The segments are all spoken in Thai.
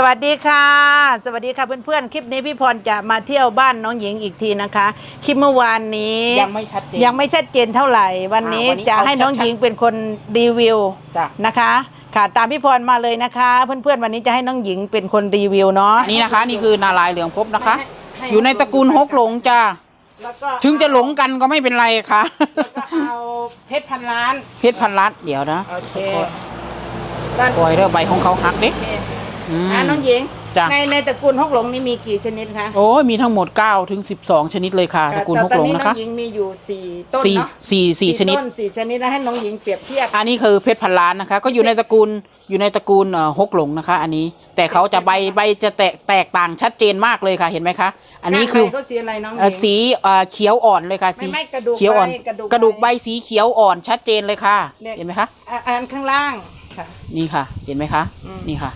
สวัสดีค่ะ สวัสดีค่ะเพื่อนๆ คลิปนี้พี่พรจะมาเที่ยวบ้านน้องหญิงอีกทีนะคะ คลิปเมื่อวานนี้ยังไม่ชัดเจนยังไม่ชัดเจนเท่าไหร่ วันนี้อ่าวันนี้จะให้น้องเอาชัดๆหญิงเป็นคนรีวิวจ้ะ นะคะ ค่ะตามพี่พรมาเลยนะคะ เพื่อนๆวันนี้จะให้น้องหญิงเป็นคนรีวิวเนาะนี่นะคะนี่คือนารายณ์เหลืองภพบนะคะให้ให้อยู่ในตระกูลฮกหลงจ้าแล้วก็ถึงจะหลงกันก็ไม่เป็นไรค่ะแล้วก็เอาเพชรพันล้าน เพชรพันลัดเดี๋ยวนะโอเคด้านปล่อยเรื่องใบของเขาหักดิโอเคอื มอ่าน้องหญิง จ้ะ ในในตระกูลฮกหลงนี่มีกี่ชนิดคะโอ้ยมีทั้งหมด 9 ถึง 12 ชนิดเลยค่ะตระกูลฮกตอนหลงนี้นะน้อคะงหญิงมีอยู่สี่ต้นสี่เนาะสี่สี่ชนิด ต้นสี่ชนิดแล้วให้น้องหญิงเปรียบเทียบ อันนี้คือเพชรพันล้านนะคะ ก็อยู่ในตระกูลอยู่ในตระกูลเอ่อฮกหลงนะคะ อันนี้แต่เขาจะใบใบจะแตกแตกต่างชัดเจนมากเลยค่ะเห็นไหมคะ อันนี้คือก้านใบก็สีอะไรน้องหเอ่อญิงสีเอ่อเขียวอ่อนเลยค่ะสีไม่ไม่กระดูกเขียวอ่อนใบกระดูกกระดูกใบใบสีเขียวอ่อนชัดเจนเลยค่ะเนี่ยเห็นไหมคะ อะอันข้างล่างค่ะ นี่ค่ะ เห็นไหมคะอืมนี่ค่ะ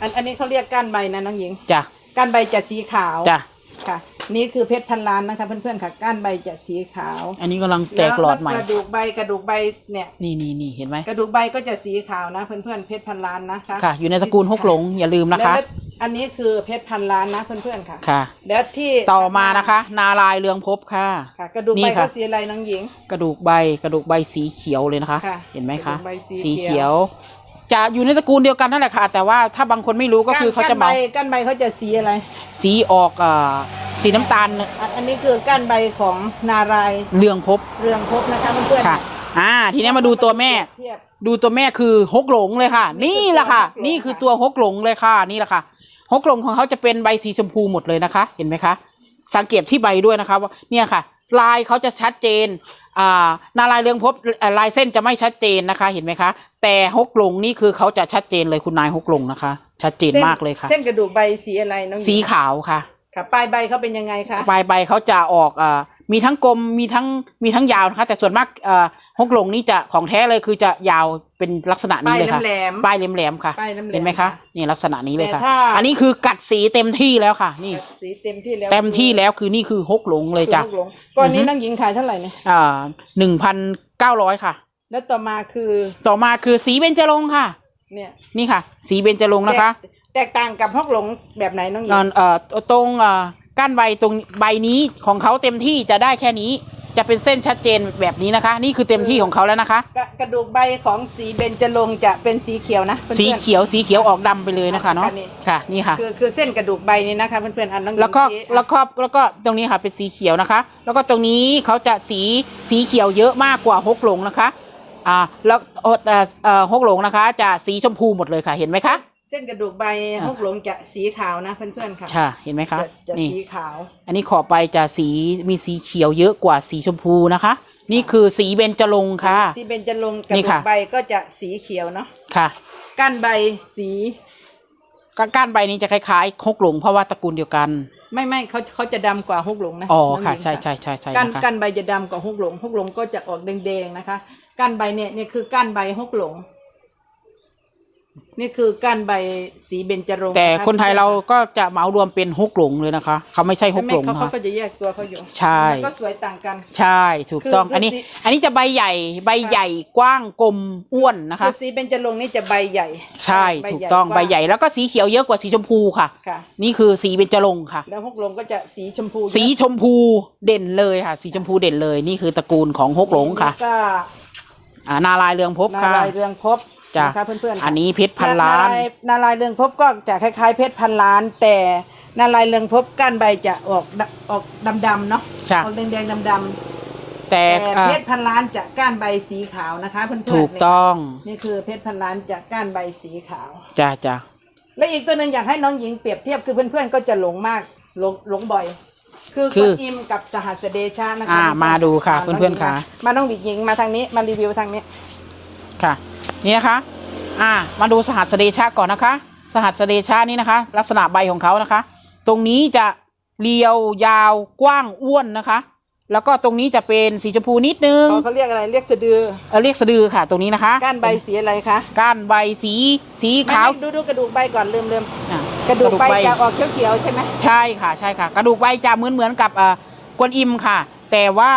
อันอันนี้เขาเรียกก้านใบนะน้องหญิงจ้ะก้านใบจะสีขาวจ้ะค่ะ นี่คือเพชรพันล้านนะคะเพื่อนๆค่ะ ก้านใบจะสีขาว อันนี้กำลังแตกหลอดใหม่แล้วกระดูกใบกระดูกใบเนี่ยนี่นี่นี่เห็นไหมกระดูกใบก็จะสีขาวนะเพื่อนๆเพชรพันล้านนะคะค่ะ อยู่ในตระกูลฮกหลงอย่าลืมนะคะ แล้วอันนี้คือเพชรพันล้านนะเพื่อนๆค่ะค่ะ แล้วที่ต่อมานะคะ นารายณ์เรืองภพค่ะค่ะ กระดูกนี่ใบค่ะก็สีอะไรน้องหญิง กระดูกใบกระดูกใบสีเขียวเลยนะคะค่ะเห็นไหมคะกระดูกใบสีสีเขีเขียยวว จะอยู่ในตระกูลเดียวกันนั่นแหละค่ะ แต่ว่าถ้าบางคนไม่รู้ก็คือเขาจะก้นใบเมาก้านใบเขาจะสีอะไร สีออกเอ่อสีน้ำตาลอันอันนี้คือก้านใบของนารายณ์เรืองภพเรืองภพนะคะเพื่อนๆค่ะ อ่า ทีนี้มาดูตัวแม่ เทียบ ดูตัวแม่คือฮกหลงเลยค่ะ นี่นี่คือแหละค่ะตัวฮกหลงนี่คือตัวฮกหลงเลยค่ะนี่แหละค่ะฮกหลงของเขาจะเป็นใบสีชมพูหมดเลยนะคะ เห็นไหมคะ สังเกตที่ใบด้วยนะคะว่าเนี่ยค่ะ ลายเขาจะชัดเจนอ่านาลายณ์เรืองภพเอ่อลายเส้นจะไม่ชัดเจนนะคะเห็นไหมคะ แต่ฮกหลงนี่คือเขาจะชัดเจนเลยคุณนายฮกหลงนะคะ ชัดเจนส้มากเลยค่ะ เส้นกระดูกใบสีอะไรน้องหญิงสีขาวค่ะค่ะปลายใบเขาเป็นยังไงคะปลายใบเขาจะออกอ่า มีทั้งกลมมีทั้งมีทั้งยาวนะคะ แต่ส่วนมากเอ่อฮกหลงนี่จะของแท้เลยคือจะยาวเป็นลักษณะนี้เลยค่ะปลายแหลมๆปลายแหลมๆค่ะปลายแหลมๆเห็นไหมคะค่ะนี่ลักษณะนี้เลยค่ะแต่ถ้าอันนี้คือกัดสีเต็มที่แล้วค่ะ นี่สีเต็มที่แล้วเต็มที่แล้วคือนี่คือฮกหลงเลยจ้ะคือลูกหลงก้อนนี้อือฮึน้องหญิงขายเท่าไหร่เนี่ยอ่าหนึ่งพันเก้าร้อยค่ะ แล้วต่อมาคือต่อมาคือสีเบญจรงค์ค่ะ เนี่ยนี่ค่ะ สีเบญจรงค์นะคะแตกแตกต่างกับฮอกหลงแบบไหนน้องหญิเอ่งอเอ่อตรงเอ่อ ก้านใบตรงใบนี้ของเขาเต็มที่จะได้แค่นี้ จะเป็นเส้นชัดเจนแบบนี้นะคะ นี่คือเต็มที่ของเขาแล้วนะคะ กระกระดูกใบของสีเบญจรงค์จะเป็นสีเขียวนะเพื่อนๆ สีเขียวสีเขียวออกดำไปเลยนะคะเนาะค่ะนี่ ค่ะนี่ค่ะ คือคือเส้นกระดูกใบนี้นะคะเพื่อนๆอันน้องหญิงแล้วก็ชี้แล้วก็แล้วก็ตรงนี้ค่ะเป็นสีเขียวนะคะ แล้วก็ตรงนี้เขาจะสีสีเขียวเยอะมากกว่าฮกหลงนะคะอ่าแล้วเอ่อแต่เอ่อฮกหลงนะคะ จะสีชมพูหมดเลยค่ะเห็นไหมคะ เส้นกระดูกใบฮอกหลงจะสีขาวนะเพื่อนๆค่ะใช่เห็นไหมคะจะจะนี่สีขาว อันนี้ขอบใบจะสีมีสีเขียวเยอะกว่าสีชมพูนะคะ นี่คือสีเบญจรงค์ค่ะ สีเบญจรงค์กระนี่ดูค่ะกใบก็จะสีเขียวเนาะค่ะก้านใบสีก้านก้านใบนี้จะคล้ายๆฮกหลงเพราะว่าตระกูลเดียวกันไม่ไม่เขาเขาจะดำกว่าฮกหลงนะอ๋อน้งหญิงค่ะใช่ใช่ใช่ใช่ก้านนะคะ ก้านใบจะดำกว่าฮกหลงฮกหลงก็จะออกแดงๆนะคะก้านใบเนี่ยเนี่ยคือก้านใบฮกหลง นี่คือก้านใบสีเบญจรงค์แต่ะะคนไทยเราก็จะเหมารวมเป็นฮกหลงเลยนะคะ เขาไม่ใช่ฮไม่กไม่หลงเขาเขาค่ะ ก็จะแยกตัวเขาอยู่ใช่ แล้วก็สวยต่างกัน ใช่ถูกต้องคือคืออันนี้สีอันนี้จะใบใหญ่ใบใหญ่กว้างกลมอ้วนนะคะ คือสีเบญจรงค์นี่จะใบใหญ่ใช่ใบถูกต้องว่าใบใหญ่แล้วก็สีเขียวเยอะกว่าสีชมพูค่ะ ค่ะ นี่คือสีเบญจรงค์ค่ะ แล้วฮกหลงก็จะสีชมพูสีชมพูเด่นเลยค่ะ สีชมพูเด่นเลยนี่คือตระกูลของฮกหลงค่ะแล้วก็อ่านารายณ์เรืองภพนาค่ะ ลายณ์เรืองภพ จ้ะนะคะเพื่อนๆค่ะอันนี้เพชรพันล้านรายณ์นารายณ์เรืองภพก็จะคล้ายๆ เพชรพันล้าน แต่นารายณ์เรืองภพก้านใบจะออกดออกดำๆเนาะจ้ะ ออกแดงๆดำแต่ๆแต่อ่าเพชรพันล้านจะก้านใบสีขาวนะคะเพื่อนๆถูกต้องนี่คือเพชรพันล้านจะก้านใบสีขาว จ้าจ้าและอีกตัวหนึ่งอยากให้น้องหญิงเปรียบเทียบคือเพื่อนๆก็จะหลงมากหลงหลงบ่อย คือคืกอดอิมกับสหัสเดชะนะคะอ่ามาดูค่ะาเพื่อนๆค่ะมาน้องหญิงมาน้องหญิงมาทางนี้มารีวิวทางนี้ ค่ะ นี่นะคะอ่ามาดูสหัสเดชะก่อนนะคะ สหัสเดชะนี่นะคะ ลักษณะใบของเขานะคะ ตรงนี้จะเรียวยาวกว้างอ้วนนะคะ แล้วก็ตรงนี้จะเป็นสีชมพูนิดนึงเขาเขาเรียกอะไรเรียกสะดือเออเรียกสะดือค่ะ ตรงนี้นะคะ ก้านใบสีอะไรคะก้านใบสีสีไม่ขาวไม่ดูดูกระดูกใบก่อนลืมลืมอะกระดูกใบจะออกเขียวๆใช่ไหมใช่ค่ะใช่ค่ะ กระดูกใบจะเหมือนเหมือนกับเอ่อกวนอิมค่ะ แต่ว่า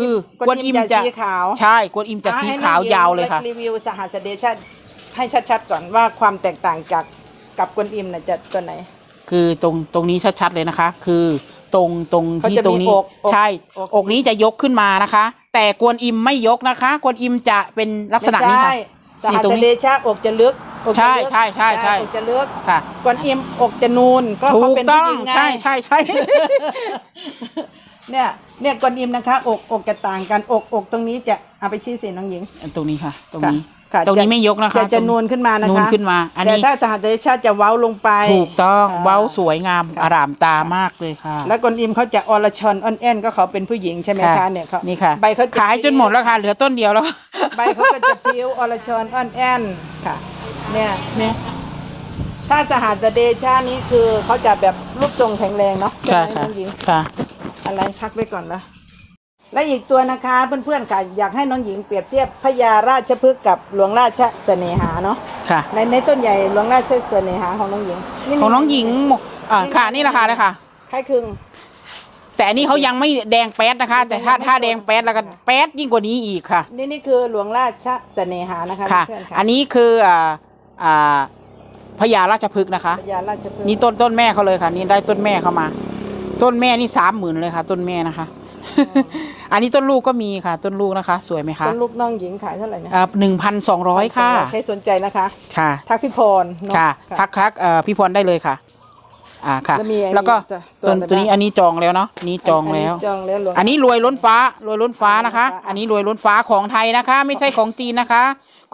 คือกวนอิมจะสีขาวใช่กวนอิมจะสีอ่ให้ขาวยาวเลยค่ะรีวิวสหัสเดชะให้ชัดๆก่อนว่าความแตกต่างจากกับกวนอิมน่ะจะตัวไหน คือตรงตรงนี้ชัดๆเลยนะคะ คือตรงตรงเขาที่จะตรงมีนี้อกอกใช่อกอกนี้จะยกขึ้นมานะคะ แต่กวนอิมไม่ยกนะคะ กวนอิมจะเป็นลักษณะนี้ไม่ค่ะใช่สนี่หัตรงสนี้เดชะอกจะลึกอกจะลึกใช่ใช่ใช่ใช่อกจะลึกค่ะกวนอิมอกจะนูนก็ถูเขากเป็นต้ผู้องหญิงไงใช่ใช่ใช่เนี่ย เนี่ยกวนอิมนะคะ อกอกจะต่างกันอกอกตรงนี้จะเอาไปชี้สิน้องหญิง ตรงนี้ค่ะ ตรงนี้ค่ะตรงนี้จะไม่ยกนะคะจะจะตรงนูนขึ้นมานะคะนูนขึ้นมา อันแต่นี้ถ้าสหัสเดชะจะเว้าลงไป ถูกต้องค่ะเว้าสวยงามอร่ามตามากเลยค่ะ แล้วกวนอิมเขาจะอรชอนอ่อนแอนก็เขาเป็นผู้หญิงใช่ไหมคะเนี่ยเขานี่ค่ะใบเขาจะขายจนหมดแล้วค่ะเหลือต้นเดียวแล้วใบเขาก็จะพิ้วอรชอนอ่อนแอนค่ะ เนี่ยเนี่ยถ้าสหัสเดชานี้คือเขาจะแบบรูปทรงแข็งแรงเนาะใช่ไหมค่ะน้องหญิงค่ะ อะไรพักไว้ก่อนละและอีกตัวนะคะเพื่อนๆค่ะอยากให้น้องหญิงเปรียบเทียบพญาราชพฤกษ์กับหลวงราชเสน่หาเนาะค่ะ ในในต้นใหญ่หลวงราชเสน่หาของน้องหญิงของน้องหญิงอ่าค่ะนี่ราคาเลยค่ะคล้ายคลึงแต่อันนี้เขายังไม่แดงแป๊ดนะคะ แต่ถ้ายังไม่ถ้าแดงแป๊ดแล้วก็ค่ะแป๊ดยิ่งกว่านี้อีกค่ะ นี่นี่คือหลวงราชเสน่หานะคะค่ะเพื่อนๆค่ะ อันนี้คืออ่าอ่าพญาราชพฤกษ์นะคะพญาราชพฤกษ์นี่ต้นต้นแม่เขาเลยค่ะ นี่ได้ต้นแม่เขามา ต้นแม่นี่สามหมื่นเลยค่ะ ต้นแม่นะคะ อันนี้ต้นลูกก็มีค่ะ ต้นลูกนะคะ สวยไหมคะต้นลูกน้องหญิงขายเท่าไหร่นะหนึ่งพันสองร้อยค่ะใครสนใจนะคะค่ะทักพี่พรเนอค่ะ ทักทักเอ่อพี่พรได้เลยค่ะอ่าค่ะ แล้วมีอันนี้แล้วก็ตัวต้นตัวตัวนี้แบบอันนี้จองแล้วเนาะนี่จองแล้วนนี้จองแล้วหลวงอันนี้รวยล้นฟ้ารวยล้นฟ้านะคะรวยล้นฟ้าอันนี้รวยล้นฟ้าของไทยนะคะ ไม่ใช่ของจีนนะคะ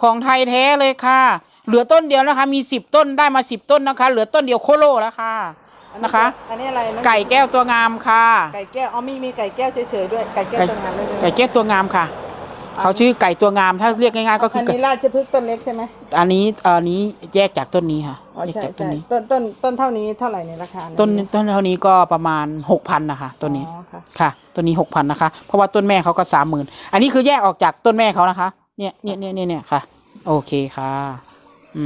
ของไทยแท้เลยค่ะ เหลือต้นเดียวนะคะ มีสิบต้นได้มาสิบต้นนะคะ เหลือต้นเดียวโคโลแล้วค่ะ นะคะ อันนี้อะไรนะไก่แก้วตัวงามค่ะ ไก่แก้วอ๋อมีมีไก่แก้วเฉยๆด้วยไก่แก้วไก่ตัวงามด้วยใช่ไหมไก่แก้วตัวงามค่ะ เขาชื่อไก่ตัวงาม ถ้าเรียกง่ายๆก็คือัอนไก่นี้ราชพฤกษ์ต้นเล็กใช่ไหมอันนี้อันนี้แยกจากต้นนี้ค่ะอ๋อแยกใช่จากต้นใช่นี้ ต้นต้นต้นเท่านี้เท่าไหร่ในราคาต้นต้นเท่านี้ก็ประมาณหกพันนะคะต้นนี้ อ๋อค่ะ ค่ะตัวนี้หกพันนะคะ เพราะว่าต้นแม่เขาก็สามหมื่นอันนี้คือแยกออกจากต้นแม่เขานะคะ เนี่ยเนี่ยเนี่ยเนี่ยเนี่ยค่ะ โอเคค่ะ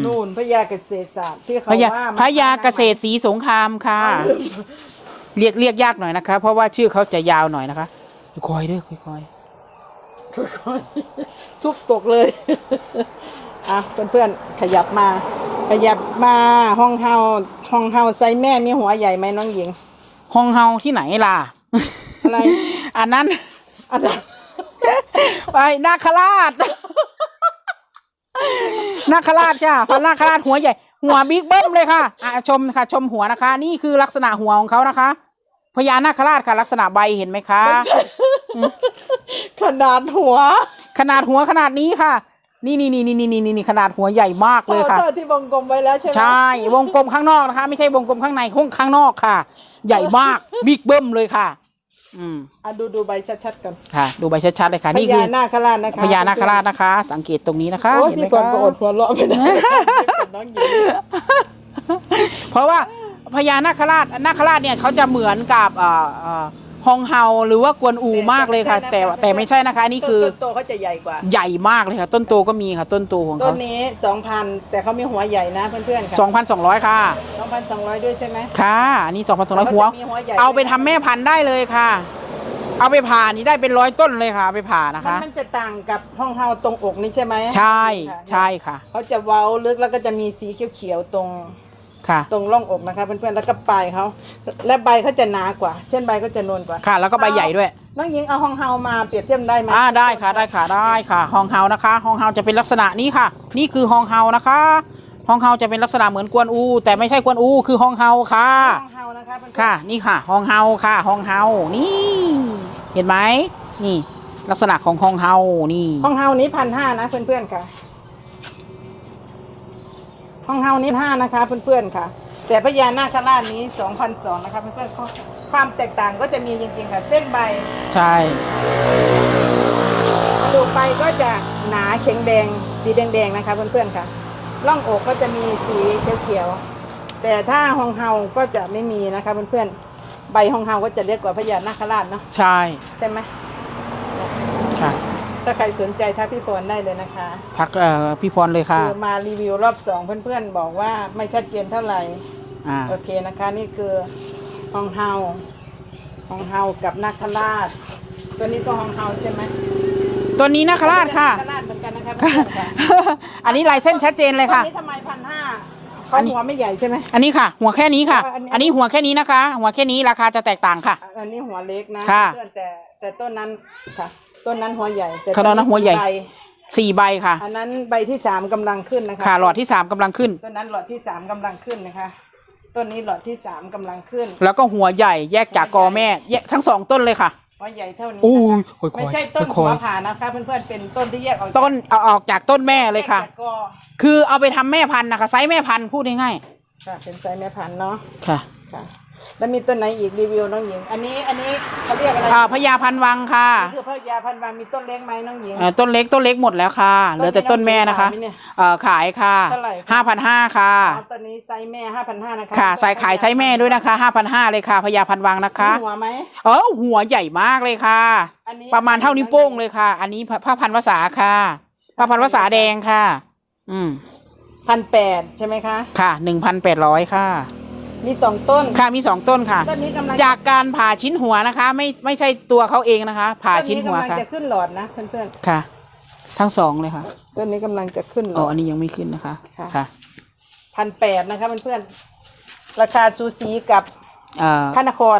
นู่นพญาเกษตรศาสตร์ที่พเขาญาว่าพญาเกษตรศรีสงครามค่ะ เรียกเรียกยากหน่อยนะคะ เพราะว่าชื่อเขาจะยาวหน่อยนะคะคอยๆเด้วยคอยซุปตกเลย อะเพื่อนๆขยับมา ขยับมาห้องเฮาห้องเฮาไซแม่มีหัวใหญ่ไหมน้องหญิง ๆห้องเฮาที่ไหนล่ะอะไร อันนั้น อันนั้น ไปนาคราช นาคราชจ้ะพระนาคราชหัวใหญ่ หัวบิ๊กเบิ้มเลยค่ะอะชมค่ะ ชมหัวนะคะ นี่คือลักษณะหัวของเขานะคะ พญานาคราชค่ะ ลักษณะใบเห็นไหมคะ ขนาดหัว ขนาดหัวขนาดนี้ค่ะ นี่นี่นี่นี่นี่นี่นี่ขนาดหัวใหญ่มากเลยค่ะเท่าที่วงกลมไว้แล้วใช่ไหมใช่วงกลมข้างนอกนะคะ ไม่ใช่วงกลมข้างในข้างข้างนอกค่ะ ใหญ่มากบิ๊กเบิ้มเลยค่ะ อืมอะดูดูใบชัดๆกันค่ะ ดูใบชัดๆเลยค่ะพนี่คืญาอนาคราชนะคะพญานาคราชนะคะ สังเกตตรงนี้นะคะโอ้ยเห็นไหมพี่ก่อนคะก็อดหัวเราะไม่ได้น้องหญิงเพราะว่าพญานาคราชนาคราชเนี่ยเขาจะเหมือนกับเอ่อเอ่อ ฮองเฮาหรือว่ากวนอูมากเลยค่ะ แต่แต่ไม่ใช่นะคะอันนี่คือต้นโตเขาจะใหญ่กว่า ใหญ่มากเลยค่ะ ต้นโตก็มีค่ะ ต้นโตของต้เขานนี้สองพันแต่เขามีหัวใหญ่นะเพื่อนๆค่ะสองพันสองร้อยค่ะสองพันสองร้อยด้วยใช่ไหม ค่ะอันนี้สองพันสองร้อยเขาหัวจะมีหัวใหญ่ เอาไปทำแม่พันธุ์ได้เลยค่ะ เอาไปผ่านี่ได้เป็นร้อยต้นเลยค่ะเอาไปผ่านะมันคะ มันจะต่างกับห้องเฮาตรงอกนี่ใช่ไหมใช่ค่ะใช่ค่ะ เขาจะเว้าลึกแล้วก็จะมีสีเขียวๆตรง ค่ะ ตรงร่องอกนะคะเพื่อนๆแล้วก็ปลายเขาและใบเขาจะหนากว่า เส้นใบก็จะนวลกว่าค่ะ แล้วก็ใบใหญ่ด้วย น้องหญิงเอาห้องเฮามาเปรียบเทียบได้ไหมอ่าได้ค่ะได้ค่ะได้ค่ะฮองเฮานะคะฮองเฮาจะเป็นลักษณะนี้ค่ะ นี่คือฮองเฮานะคะฮองเฮาจะเป็นลักษณะเหมือนกวนอู แต่ไม่ใช่กวนอูคือฮองเฮาค่ะห้องเฮานะคะเพื่อนๆค่ะ นี่ค่ะฮองเฮาค่ะฮองเฮานี่ เห็นไหมนี่ ลักษณะของฮองเฮานี่ห้องเฮานี้พันห้านะเพื่อนๆค่ะ ห้องเฮานี้ห้านะคะเพื่อนๆค่ะ แต่พญานาคราชนี้สองพันสองนะคะเพื่อนๆเขาความแตกต่างก็จะมีจริงๆค่ะ เส้นใบใช่ดูไปก็จะหนาเข็งแดง สีแดงๆนะคะเพื่อนๆค่ะร่องอกก็จะมีสีเขียวๆแต่ถ้าห้องเฮาก็จะไม่มีนะคะเพื่อนๆใบห้องเฮาก็จะเล็กกว่าพญานาคราชเนาะใช่ใช่ไหมค่ะ ถ้าใครสนใจทักพี่พรได้เลยนะคะทักเอ่อพี่พรเลยค่ะ คือมารีวิวรอบสองเพื่อนๆ บอกว่าไม่ชัดเจนเท่าไหร่ อ่า โอเคนะคะ นี่คือห้องเฮาห้องเฮากับนาคราช ตัวนี้ก็ห้องเฮาใช่ไหมตัวนี้นาคราชค่ะ นาคราชเหมือนกันนะคะเพื่อนๆค่ะอันนี้ลายเส้นชัดเจนเลยค่ะ ตัวนี้ทำไมพันห้าเขาอันนี้หัวไม่ใหญ่ใช่ไหม อันนี้ค่ะ หัวแค่นี้ค่ะ อันนี้ อันนี้หัวแค่นี้นะคะ หัวแค่นี้ราคาจะแตกต่างค่ะ อันนี้หัวเล็กนะค่ะ เพื่อนแต่แต่ต้นนั้นค่ะ ต้นนั้นหัวใหญ่แต่เขาเรียกว่าหัวใหญ่สี่บสี่ใบค่ะ อันนั้นใบที่สามกำลังขึ้นนะคะค่ะหลอดที่สามกำลังขึ้น ต้นนั้นหลอดที่สามกำลังขึ้นนะคะ ต้นนี้หลอดที่สามกำลังขึ้น แล้วก็หัวใหญ่แยกจากกอแม่แยกทั้งสองต้นเลยค่ะ หัวใหญ่เท่านี้อู้นะคะยค่อยๆไม่ใช่ต้นค่หัอวยๆ ผ่านะคะเพื่อนๆเป็นต้นที่แยกออกจากต้นเอาออกจากต้นแม่เลยค่ะ แกจากกอคือเอาไปทำแม่พันธุ์นะคะไซส์แม่พันธุ์พูดง่ายค่ะเป็นไซส์แม่พันธุ์เนาะๆค่ะ ค่ะ แล้วมีต้นไหนอีกรีวิวน้องหญิง อันนี้อันนี้เขาเรียกอะไรอ่าพญาพันธุ์วังค่ะนี่คือพระยาพันธุ์วางมีต้นเล็กไหมน้องหญิง เอ่อต้นเล็กต้นเล็กหมดแล้วค่ะ เหลือแต่ต้นแม่นะคะต้นนี้เอ่อขายค่ะเท่าไหร่คะห้าพันห้าค่ะอ๋อตอนนี้ไซส์แม่ห้าพันห้านะคะค่ะใส่ขายไซส์แม่ด้วยนะคะห้าพันห้าเลยค่ะพญาพันธุ์วังนะคะ มีหัวไหม เออหัวใหญ่มากเลยค่ะ อันนี้ ประมาณเท่านิ้วโป้งเลยค่ะ อันนี้ผ้าพันธุ์ภาษาค่ะผ้าพันธุ์ภาษาแดงค่ะ อืมพันแปดใช่ไหมคะ ค่ะหนึ่งพันแปดร้อยค่ะ มีสองต้น ค่ะมีสองต้นค่ะ ต้นนี้กำลังจากการผ่าชิ้นหัวนะคะ ไม่ไม่ใช่ตัวเขาเองนะคะ ผ่าต้นชิ้นนี้หัวกำลังค่ะจะขึ้นหลอดนะเพื่อนค่ะ ทั้งสองเลยค่ะๆต้นนี้กำลังจะขึ้นหลอ๋อออัดนนี้ยังไม่ขึ้นนะคะค่ะ ค่ะพันแปดนะคะเพื่อนๆราคาซูซีกับเอ่อพระนคร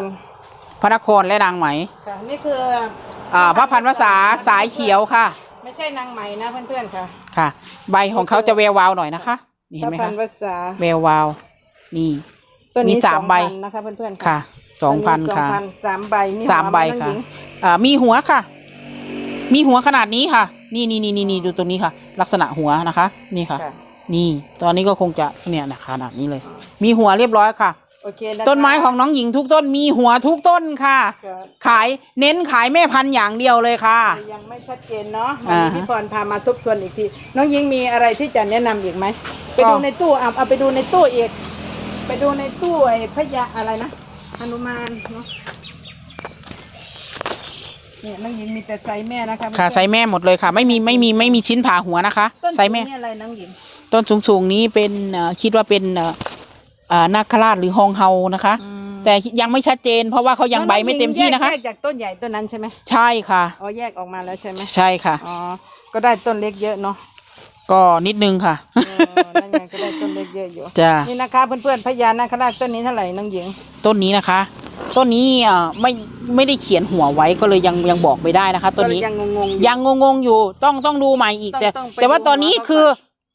พระนครและนางไหมค่ะนี่คืออ่าพระพันธุ์ภาษาสายเขียวค่ะไม่ใช่นางไหมนะเพื่อนๆค่ะค่ะ ใบของเขาจะแวววาวหน่อยนะคะนี่พเห็นระไหมพัคะนธุ์ภาษาแวววาวนี่ ต้นนี้มีสามใบ 2,000นะคะเพื่อนๆค่ะสองพันต้ค่ะ สองพันสามใบมีสามหัวใบไหน้องค่ะ หญิงอ่า มีหัวค่ะ มีหัวขนาดนี้ค่ะ นี่นี่นี่นี่นี่ดูตรงนี้ค่ะ ลักษณะหัวนะคะ นี่ค่ะ ค่ะนี่ ตอนนี้ก็คงจะเนี่ยนะขนาดนี้เลย มีหัวเรียบร้อยค่ะ โอเคนะคะต้นไม้ของน้องหญิงทุกต้น มีหัวทุกต้นค่ะ ก็ขายเน้นขายแม่พันธุ์อย่างเดียวเลยค่ะ ยังไม่ชัดเจนเนาะวันอ่านี้ฮะพี่พรพามาทบทวนอีกที น้องยิงมีอะไรที่จะแนะนำอีกไหม ไปก็ ดูในตู้เอาเอาไปดูในตู้อีก ไปดูในตู้ไอ้พญาอะไรนะหนุมานเนาะเนี่ยน้องยิงมีแต่ไซส์แม่นะคะค่ะไซส์แม่หมดเลยค่ะ ไม่มีไม่มีไม่มีชิ้นผ่าหัวนะคะต้นไซส์แม่นี่อะไรน้องหญิงต้นสูงๆนี้เป็นเอ่อคิดว่าเป็นเอ่อเอ่อนาคราชหรือฮองเฮานะคะ แต่ยังไม่ชัดเจน เพราะว่าเขายังใบไม่เต็มที่นะคะแยกจากต้นใหญ่ต้นนั้นใช่ไหมใช่ค่ะอ๋อแยกออกมาแล้วใช่ไหมใช่ค่ะอ๋อก็ได้ต้นเล็กเยอะเนาะ ก็นิดนึงค่ะเออนั่นไงก็ได้ต้นเล็กเยอะอยู่ จ้านี่นะคะเพื่อนๆพญานาคราชต้นนี้เท่าไหร่น้องหญิง ต้นนี้นะคะ ต้นนี้เอ่อไม่ไม่ได้เขียนหัวไว้ก็เลยยังยังบอกไม่ได้นะคะต้นนี้ก็ยังงงๆอยู่ยังงงๆอยู่ต้องต้องดูใหม่อีกต้องแต่ต้องไปแต่ว่าดูตอนนี้ว่าเขาคื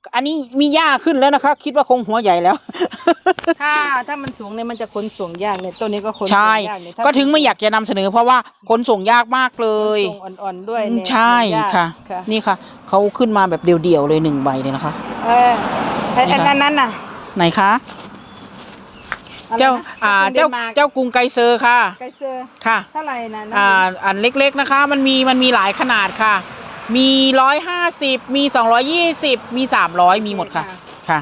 ออันนี้มีหญ้าขึ้นแล้วนะคะ คิดว่าคงหัวใหญ่แล้ว ถ้าถ้ามันสูงเนี่ยมันจะขนส่งยากเนี่ยต้นนี้ก็ขนส่ใช่ งยากเนี่ยถ้าก็ถึงไม่อยากจะนำเสนอ เพราะว่าขนส่งยากมากเลยขนส่งอ่อนๆด้วยเนี่ยใช่มันยากค่ะ ค่ะนี่ค่ะ เขาขึ้นมาแบบเดี่ยวๆเลยหนึ่งใบเลยนะคะ เออไอ้นี่ไอ้ค่ะ นั้นนั้นน่ะไหนคะอะไรนะเจ้าอ่าสกุลเจ้าดนมร์กเจ้ากรุงไกเซอร์ค่ะไกเซอร์ค่ะเท่าไหร่นะน้องอ่าหญิงอันเล็กๆนะคะ มันมีมันมีหลายขนาดค่ะ มีร้อยห้าสิบมีสองร้อยี่สิบมีสามร้อยมีหมดค่ะค่ะ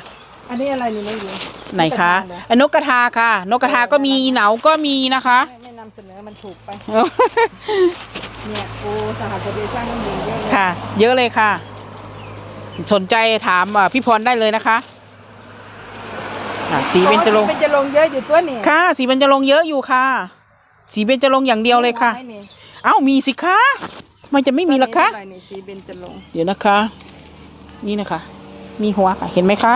อันนี้อะไรนี่น้องหญิงไหนคะเหรออันนกกระทาค่ะ นกกระทาก็มีเหนาก็มีนะคะ ไม่ไม่นำเสนอมันถูกไปเนี่ยโอ้สหประชาชาติน้องหญิงเยอะเลยค่ะ เยอะเลยค่ะ สนใจถามอ่าพี่พรได้เลยนะคะอะสีเบญจรงค์อ๋อสีเบญจรงค์เยอะอยู่ตัวนี่ค่ะ สีเบญจรงค์เยอะอยู่ค่ะ สีเบญจรงค์อย่างเดียวเลยค่ะมีไหมนี่เอ้ามีสิคะ มันจะไม่มีละคะต้นนี้เท่าไหร่นี่สีเบญจรงค์เดี๋ยวนะคะ นี่นะคะ มีหัวค่ะ เห็นไหมคะ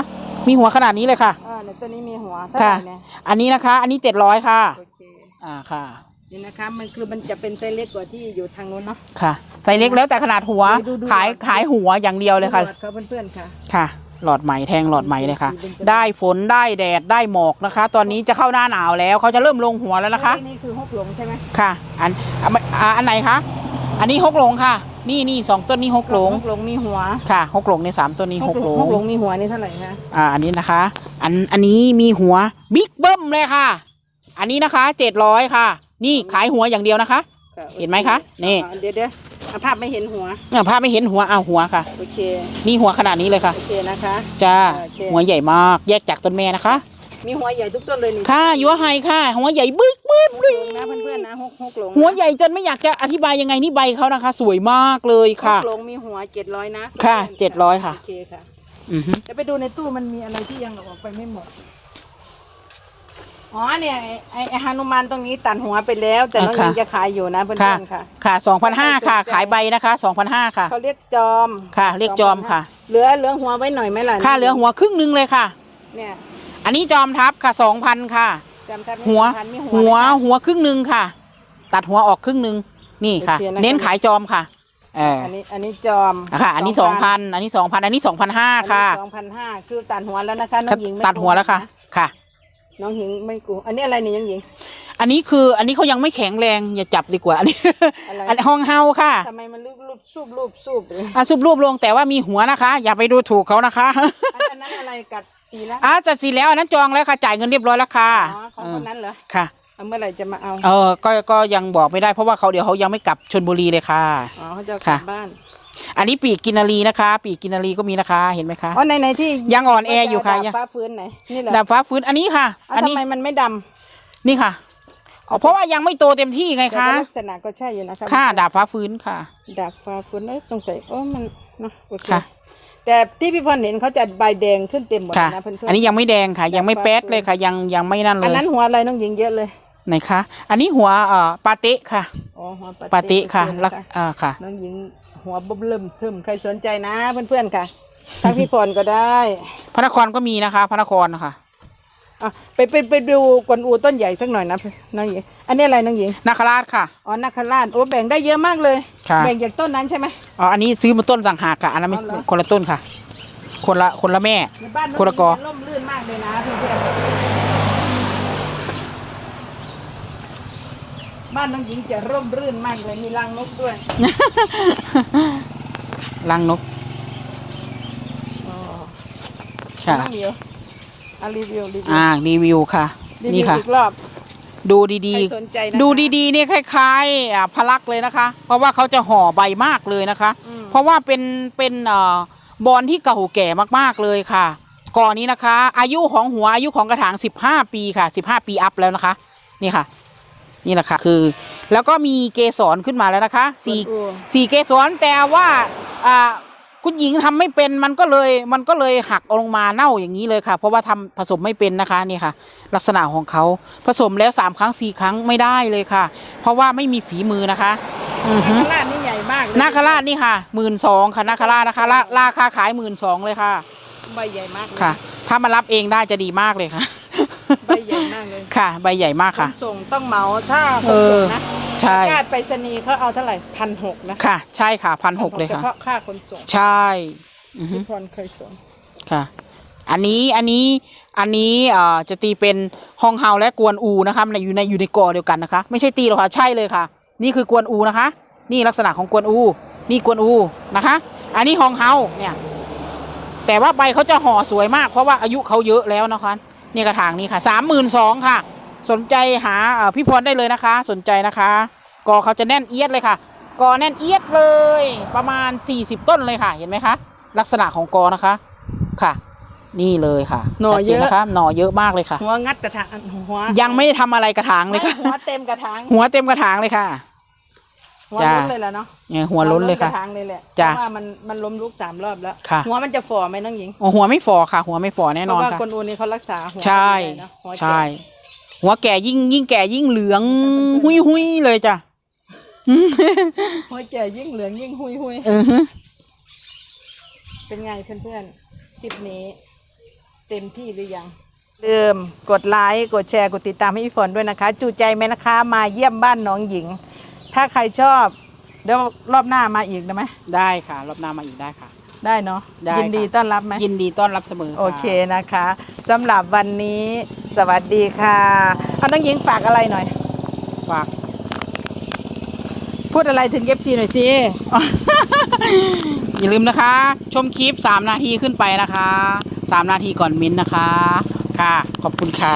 มีหัวขนาดนี้เลยค่ะ อ่าเนี่ยตัวนี้มีหัวเท่าไหค่ะ ร่เนี่ยอันนี้นะคะ อันนี้เจ็ดร้อยค่ะ โอเคอ่าค่ะ นี่นะคะมันคือมันจะเป็นไซส์เล็กกว่าที่อยู่ทางนู้นเนาะ ค่ะไซส์เล็กแล้วแต่ขนาดหัว ดูดู ขายดูขายหัวอย่างเดียวเลยค่ะ ดูหอดเขาเพื่อนๆค่ะ ค่ะ หลอดไหมแทงหลอดไหมเลยค่ะ สีเป็นจะได้ฝนได้แดดได้หมอกนะคะ ตอนนี้จะเข้าหน้าหนาวแล้วเขาจะเริ่มลงหัวแล้วนะคะ นี่คือฮกหลงใช่ไหมค่ะ อันอะไม่อ่าอันไหนคะ อันนี้ฮกหลงค่ะ นี่นี่สองต้นนี้ฮกหลงฮกหลงมีหัวค่ะฮกหลงในสามต้นนี้ฮกหลฮงกหลงมีหัวนี่เท่าไหร่คะอ่าอันนี้นะคะ อันอันนี้มีหัวบิ๊กเบิ้มเลยค่ะ อันนี้นะคะเจ็ดร้อยค่ะ นี่ขายหัวอย่างเดียวนะคะค่ะเห็นไหมคะนี่อ่าเดี๋ยวเดี๋ยวเอาภาพไม่เห็นหัวอะภาพไม่เห็นหัวเอาหัวค่ะโอเคนี่หัวขนาดนี้เลยค่ะโอเคนะคะจ้าโอเคหัวใหญ่มากแยกจากต้นแม่นะคะ มีหัวใหญ่ทุกต้นเลยนี่ค่ะยัวไฮค่ะ หัวใหญ่บึกบึกฮกหลงนะเพื่อนๆนะฮกฮกหลงนะหัวใหญ่จนไม่อยากจะอธิบายยังไงนี่ใบเขานะคะ สวยมากเลยค่ะฮกหลงมีหัวเจ็ดร้อยนะค่ะพื่อน700ค่ะโอเคค่ะอือฮึจะไปดูในตู้มันมีอะไรที่ยังออกไปไม่หมดอ๋อเนี่ยไอ้ไอ้ไอ้ฮานุมานตรงนี้ตัดหัวไปแล้ว แต่น้องยังจะขายอยู่นะเพื่ค่ะอนๆค่ะ ค่ะสองพันห้าค่ะ ขายใบนะคะสองพันห้าค่ะเขาเรียกจอมค่ะ เรียกจอมค่ะ เหลือเหลือหัวไว้หน่อยไหมล่ะค่าเหลือหัวครึ่งหนึงเลยค่ะ เนี่ย อันนี้จอมทัพค่ะสองพันค่ะ จำทับหัวพันมีหัวนะคะหัวครึ่งหนึ่งค่ะ ตัดหัวออกครึ่งหนึ่งนี่ค่ะ โอเคนะคะ เน้นขายจอมค่ะเอออันนี้อันนี้จอมอะค่ะ อันนี้สองพันอันนี้สองพันอันนี้สองพันห้าค่ะ สองพันห้าคือตัดหัวแล้วนะคะน้องหญิงไม่ตัดหัวแล้วค่ะโกงนค่ะน้องหญิงไม่กูอันนี้อะไรนี่น้องหญิง อันนี้คืออันนี้เขายังไม่แข็งแรงอย่าจับดีกว่า อันนี้อะไร อันห้องเฮาค่ะทำไมมันรูปรูปสูบรูปสูบเลยอะซุบรูปลงแต่ว่ามีหัวนะคะ อย่าไปดูถูกเขานะคะ อันนั้นอะไรกัด สีแล้วอะจัดสีแล้วอันนั้นจองแล้วค่ะจ่ายเงินเรียบร้อยแล้วค่ะอ๋อของคนนั้นเหรอค่ะเอาเมื่อไหร่จะมาเอาเออก็ก็ยังบอกไม่ได้เพราะว่าเขาเดี๋ยวเขายังไม่กลับชนบุรีเลยค่ะอ๋อเขาจะเอากค่ะลับบ้านอันนี้ปีกกินนารีนะคะ ปีกกินนารีก็มีนะคะเห็นไหมคะอ๋อในในที่ยังอ่อนแออยู่ค่ะดาบยังฟ้าฟื้นไหนนี่เหรอดาบฟ้าฟื้นอันนี้ค่ะอะอันทำนี้ไมมันไม่ดนี่ค่ะอ๋อเพราะว่ายังไม่โตเต็มที่ไงำแต่คะว่าลักษณะก็ใช่อยู่นะคะค่ะดาบฟ้าฟื้นค่ะ ดาบฟ้าฟื้นเอ้ยสงสัยโอ้มันเนาะโอเคค่ะ แต่ที่พี่พรเห็นเขาจะใบแดงขึ้นเต็มหมดเลค่ะยนะเพื่อนๆอันนี้ยังไม่แดงค่ะ ยังไม่แป๊ดเลยค่ะ ยังยังไม่นั่นเลอันยนั้นหัวอะไรน้องหญิงเยอะเลยไหนคะอันนี้หัวเอ่อปาเต้ค่ะอ๋อหัวปาเต้ค่ะโอเลักอ่าค่ะ น้องหญิงหัวบบเริ่มทึมใครสนใจนะเพื่อนๆค่ะทักพี่พรก็ได้พระนครก็มีนะคะ พระนครนะคะอะไปไปไปดูกวนอูต้นใหญ่สักหน่อยนะน้องหญิงอันนี้อะไรน้องหญิงนาคราชค่ะ อ๋อนาคราชโอ้แบ่งได้เยอะมากเลย ค่ะแบ่งจากต้นนั้นใช่ไหม อ๋ออันนี้ซื้อมาต้นสั่งหากค่ะ อันนั้นไม่อ๋อเหรอ คนละต้นค่ะ คนละคนละแม่ ในบ้านน้องคนละกอหญิงเนี่ยร่มรื่นมากเลยนะเพื่อนๆบ้านน้องหญิงจะร่มรื่นมากเลยมีรังนกด้วยรังนกอ๋อค่ะน้องเหมียวอะรีวิวรีวิวอ่ารีวิวค่ะ รีวินี่วค่ะ อีกรอบ ดูดีใครสนใจนะคะดูดีๆเนี่ยคล้ายๆอ่าพลักเลยนะคะ เพราะว่าเขาจะห่อใบมากเลยนะคะ อืม เพราะว่าเป็นเป็นเอ่อบอลที่เก่าแก่มากๆเลยค่ะก่อนนี้นะคะ อายุของหัวอายุของกระถาง 15 ปีค่ะ 15 ปีอัพแล้วนะคะ นี่ค่ะ นี่แหละค่ะคือ แล้วก็มีเกสรขึ้นมาแล้วนะคะสี่กวนอูสี่เกสรแต่ว่าอ่าคุณหญิงทำไม่เป็นมันก็เลยมันก็เลยหักลงมาเน่าอย่างนี้เลยค่ะ เพราะว่าทำผสมไม่เป็นนะคะนี่ค่ะ ลักษณะของเขาผสมแล้วสามครั้งสี่ครั้งไม่ได้เลยค่ะ เพราะว่าไม่มีฝีมือนะคะอือฮึนาคราชนี่ใหญ่มากเลยนาคราชนี่ค่ะหมื่นสองค่ะนาคราชนะคะราราคาขายหมื่นสองเลยค่ะใบใหญ่มากเลยค่ะ ถ้ามารับเองได้จะดีมากเลยค่ะใบใหญ่มากเลยค่ะ ใบใหญ่มากขค่ะนส่งต้องเหมาถ้าขเอนส่องนะใช่ญาติไปรษณีย์เขาเอาเท่าไหร่พันหกนะค่ะ ใช่ค่ะพันหกเลยเฉค่ะพาะค่าขนส่งใช่อือฮึที่พรเคยส่งค่ะ อันนี้อันนี้อันนี้เอ่อจะตีเป็นฮองเฮาและกวนอูนะคะในอยู่ในอยู่ในกอเดียวกันนะคะ ไม่ใช่ตีหรอกค่ะใช่เลยค่ะ นี่คือกวนอูนะคะ นี่ลักษณะของกวนอู นี่กวนอูนะคะ อันนี้ฮองเฮาเนี่ยแต่ว่าใบเขาจะห่อสวยมากเพราะว่าอายุเขาเยอะแล้วนะคะนี่กระถางนี้ค่ะสามหมื่นสองค่ะ สนใจหาพี่พรได้เลยนะคะ สนใจนะคะกอเขาจะแน่นเอียดเลยค่ะกอแน่นเอียดเลยประมาณ 40 ต้นเลยค่ะ เห็นไหมคะ ลักษณะของกอนะคะค่ะ นี่เลยค่ะหน่อเยอะชัดจนะคะหน่อเยอะมากเลยค่ะ หัวงัดกระถางหัวยังไม่ได้ทำอะไรกระถางเลยไม่ค่ะ หัวเต็มกระถางหัวเต็มกระถางเลยค่ะ หัวจ้า ล้นเลยแล้วเนาะเนี่ยหัวล้นเลยค่ะ กระถางเลยแหละจ้าเพราะว่ามันมันล้มลุกสามรอบแล้ว ค่ะ หัวมันจะฝ่อไหมน้องหญิงโอ้หัวไม่ฝ่อค่ะ หัวไม่ฝ่อแน่เพนอราะนว่าค่ะ คนอูนี่เขารักษาหัวใช่ไม่ได้เนอะหัวแก่ใช่ หัวแก่ยิ่งยิ่งแก่ยิ่งเหลือง หุยหุยเลยจ้ะหัวแก่ยิ่งเหลืองยิ่งหุยหุยเออฮึเป็นไงเพื่อนๆคลิปนี้ เต็มที่หรือยังเดิมกดไลค์กดแชร์กดติดตามให้พี่ฝนด้วยนะคะ จูใจไหมนะคะ มาเยี่ยมบ้านน้องหญิง ถ้าใครชอบ เดี๋ยวรอบหน้ามาอีกได้ไหมได้ค่ะ รอบหน้ามาอีกได้ค่ะ ได้เนาะได้ยินดีค่ะต้อนรับไหมยินดีต้อนรับเสมอค่ะ โอเคนะคะสำหรับวันนี้สวัสดีค่ะเอาน้องหญิงฝากอะไรหน่อย ฝาก พูดอะไรถึงเอฟซีหน่อยสิ อย่าลืมนะคะ ชมคลิป 3 นาทีขึ้นไปนะคะ 3 นาทีก่อนมิ้นท์นะคะ ค่ะ ขอบคุณค่ะ